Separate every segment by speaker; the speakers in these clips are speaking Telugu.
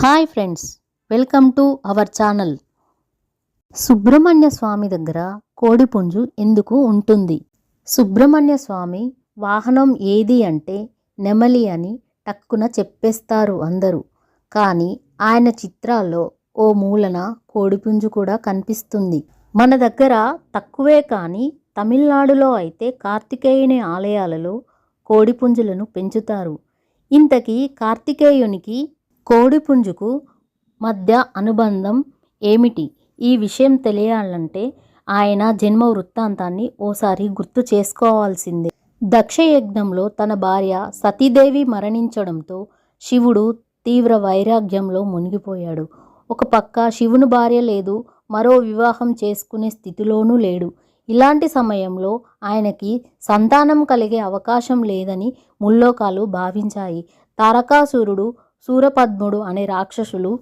Speaker 1: Hi friends welcome to our channel. Subrahmanya Swamy దగ్గర కోడిపుంజు ఎందుకు ఉంటుంది? సుబ్రహ్మణ్య స్వామి వాహనం ఏది అంటే నెమలి అని టక్కున చెప్పేస్తారు అందరూ. కానీ ఆయన చిత్రాల్లో ఓ మూలన కోడిపుంజు కూడా కనిపిస్తుంది. మన దగ్గర తక్కువే కానీ తమిళనాడులో అయితే కార్తికేయుని ఆలయాలలో కోడిపుంజులను పెంచుతారు. ఇంతకీ కార్తికేయునికి కోడిపుంజుకు మధ్య అనుబంధం ఏమిటి? ఈ విషయం తెలియాలంటే ఆయన జన్మ వృత్తాంతాన్ని ఓసారి గుర్తు చేసుకోవాల్సిందే. దక్షయజ్ఞంలో తన భార్య సతీదేవి మరణించడంతో శివుడు తీవ్ర వైరాగ్యంలో మునిగిపోయాడు. ఒక పక్క శివుని భార్య లేదు మరో వివాహం చేసుకునే స్థితిలోనూ లేడు. ఇలాంటి సమయంలో ఆయనకి సంతానం కలిగే అవకాశం లేదని ముల్లోకాలు భావించాయి. తారకాసురుడు సూరపద్ముడు అనే రాక్షసులు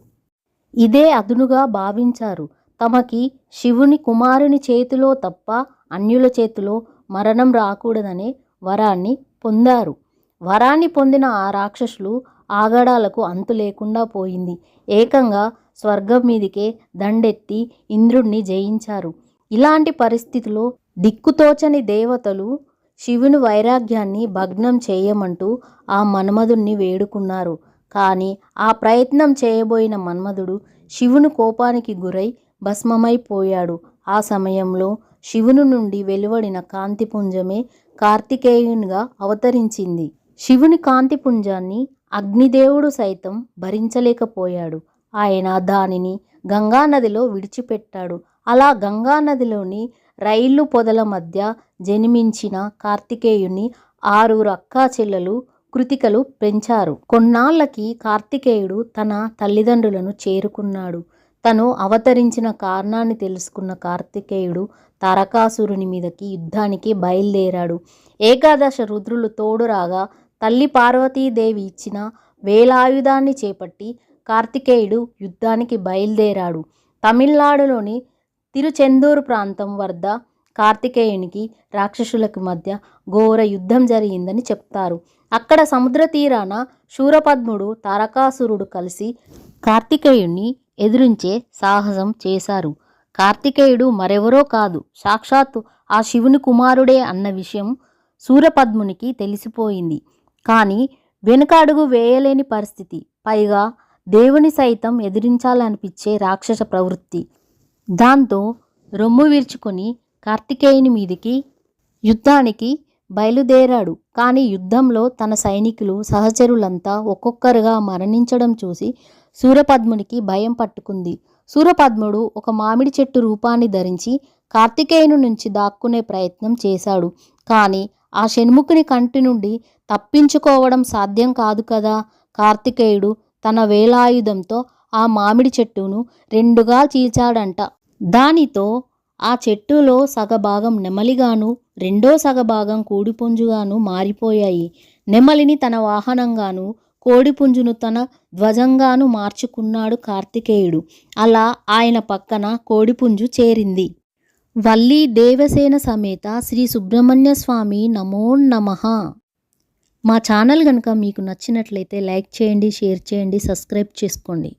Speaker 1: ఇదే అదునుగా భావించారు. తమకి శివుని కుమారుని చేతిలో తప్ప అన్యుల చేతిలో మరణం రాకూడదనే వరాన్ని పొందారు. వరాన్ని పొందిన ఆ రాక్షసులు ఆగడాలకు అంతు లేకుండా పోయింది. ఏకంగా స్వర్గం మీదికే దండెత్తి ఇంద్రుణ్ణి జయించారు. ఇలాంటి పరిస్థితిలో దిక్కుతోచని దేవతలు శివుని వైరాగ్యాన్ని భగ్నం చేయమంటూ ఆ మన్మధుణ్ణి వేడుకున్నారు. కానీ ఆ ప్రయత్నం చేయబోయిన మన్మధుడు శివుని కోపానికి గురై భస్మమైపోయాడు ఆ సమయంలో శివుని నుండి వెలువడిన కాంతిపుంజమే కార్తికేయునిగా అవతరించింది. శివుని కాంతిపుంజాన్ని అగ్నిదేవుడు సైతం భరించలేకపోయాడు. ఆయన దానిని గంగానదిలో విడిచిపెట్టాడు. అలా గంగానదిలోని రైలు పొదల మధ్య జన్మించిన కార్తికేయుని ఆరుగురు అక్కా చెల్లెలు కృతికలు పెంచారు. కొన్నాళ్ళకి కార్తికేయుడు తన తల్లిదండ్రులను చేరుకున్నాడు. తను అవతరించిన కారణాన్ని తెలుసుకున్న కార్తికేయుడు తారకాసురుని మీదకి యుద్ధానికి బయలుదేరాడు. ఏకాదశ రుద్రులు తోడురాగా తల్లి పార్వతీదేవి ఇచ్చిన వేలాయుధాన్ని చేపట్టి కార్తికేయుడు యుద్ధానికి బయలుదేరాడు. తమిళనాడులోని తిరుచెందూరు ప్రాంతం వద్ద కార్తికేయునికి రాక్షసులకు మధ్య ఘోర యుద్ధం జరిగిందని చెప్తారు. అక్కడ సముద్ర తీరాన శూరపద్ముడు తారకాసురుడు కలిసి కార్తికేయుణ్ణి ఎదిరించే సాహసం చేశారు. కార్తికేయుడు మరెవరో కాదు సాక్షాత్తు ఆ శివుని కుమారుడే అన్న విషయం సూరపద్మునికి తెలిసిపోయింది. కానీ వెనుక అడుగు వేయలేని పరిస్థితి పైగా దేవుని సైతం ఎదిరించాలనిపించే రాక్షస ప్రవృత్తి. దాంతో రొమ్ము విరుచుకొని కార్తికేయుని మీదికి యుద్ధానికి బయలుదేరాడు. కానీ యుద్ధంలో తన సైనికులు సహచరులంతా ఒక్కొక్కరుగా మరణించడం చూసి సూరపద్మునికి భయం పట్టుకుంది. సూరపద్ముడు ఒక మామిడి చెట్టు రూపాన్ని ధరించి కార్తికేయుని నుంచి దాక్కునే ప్రయత్నం చేశాడు. కానీ ఆ షణ్ముఖుని కంటి నుండి తప్పించుకోవడం సాధ్యం కాదు కదా? కార్తికేయుడు తన వేలాయుధంతో ఆ మామిడి చెట్టును రెండుగా చీల్చాడంట. దానితో ఆ చెట్టులో సగభాగం నెమలిగాను రెండో సగభాగం కోడిపుంజుగాను మారిపోయాయి. నెమలిని తన వాహనంగాను కోడిపుంజును తన ధ్వజంగాను మార్చుకున్నాడు కార్తికేయుడు. అలా ఆయన పక్కన కోడిపుంజు చేరింది. వల్లి దేవసేన సమేత శ్రీ సుబ్రహ్మణ్య స్వామి నమో నమః. మా ఛానల్ కనుక మీకు నచ్చినట్లయితే లైక్ చేయండి షేర్ చేయండి సబ్స్క్రైబ్ చేసుకోండి.